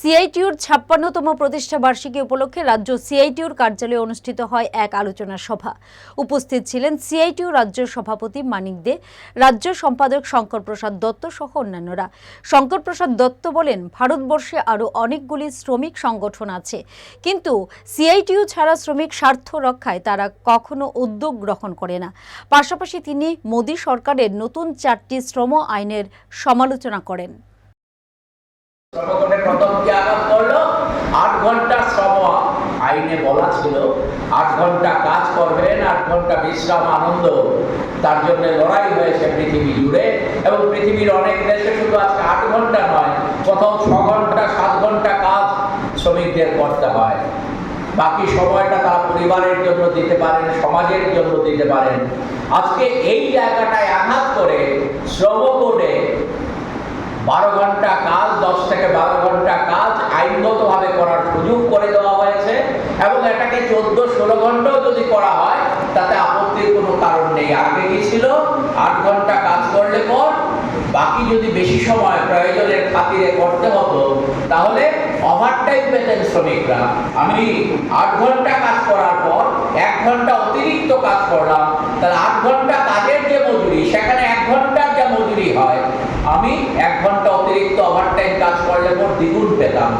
সিআইটিউর ছাপ্পান্নতম প্রতিষ্ঠা বার্ষিকী উপলক্ষে রাজ্য সিআইটিউর কার্যালয়ে অনুষ্ঠিত হয় এক আলোচনা সভা। উপস্থিত ছিলেন সিআইটিউ রাজ্য সভাপতি মানিক দে, রাজ্য সম্পাদক শঙ্কর প্রসাদ দত্ত সহ অন্যান্যরা। শঙ্কর প্রসাদ দত্ত বলেন, ভারতবর্ষে আরও অনেকগুলি শ্রমিক সংগঠন আছে, কিন্তু সিআইটিউ ছাড়া শ্রমিক স্বার্থ রক্ষায় তারা কখনো উদ্যোগ গ্রহণ করে না। পাশাপাশি তিনি মোদী সরকারের নতুন চারটি শ্রম আইনের সমালোচনা করেন শ্রমকোণে প্রথম যে আঘাত করল আট ঘণ্টা শ্রম আইনে বলা ছিল, আট ঘণ্টা কাজ করবেন, আট ঘণ্টা বিশ্রাম, আনন্দ। তার জন্য লড়াই হয়েছে পৃথিবী জুড়ে এবং পৃথিবীর অনেক দেশে শুধু আজকে আট ঘণ্টা নয়, প্রথম ছ ঘণ্টা, সাত ঘণ্টা কাজ শ্রমিকদের করতে হয়। বাকি সময়টা তারা পরিবারের জন্য দিতে পারেন, সমাজের জন্য দিতে পারেন। আজকে এই জায়গাটায় আঘাত করে শ্রম কোডে বারো ঘণ্টা কাজ, দশ থেকে বারো ঘণ্টা কাজ আইনগতভাবে করার সুযোগ করে দেওয়া হয়েছে এবং এটাকে চোদ্দ ষোলো ঘন্টাও যদি করা হয়, তাতে আপত্তির কোনো কারণ নেই। আগে কি ছিল? আট ঘণ্টা কাজ করলে পর বাকি যদি বেশি সময় প্রয়োজনের খাতিরে করতে হতো, তাহলে ওভারটাইম পেতেন শ্রমিকরা। আমি আট ঘণ্টা কাজ করার পর, এক ঘণ্টা অতিরিক্ত কাজ করলাম, তাহলে আট ঘণ্টা কাজের যে মজুরি, সেখানে এক ঘণ্টার যে মজুরি হয়, আমি এক ঘণ্টা অতিরিক্ত ওভারটাইম কাজ করলে পর দ্বিগুণ পেতাম।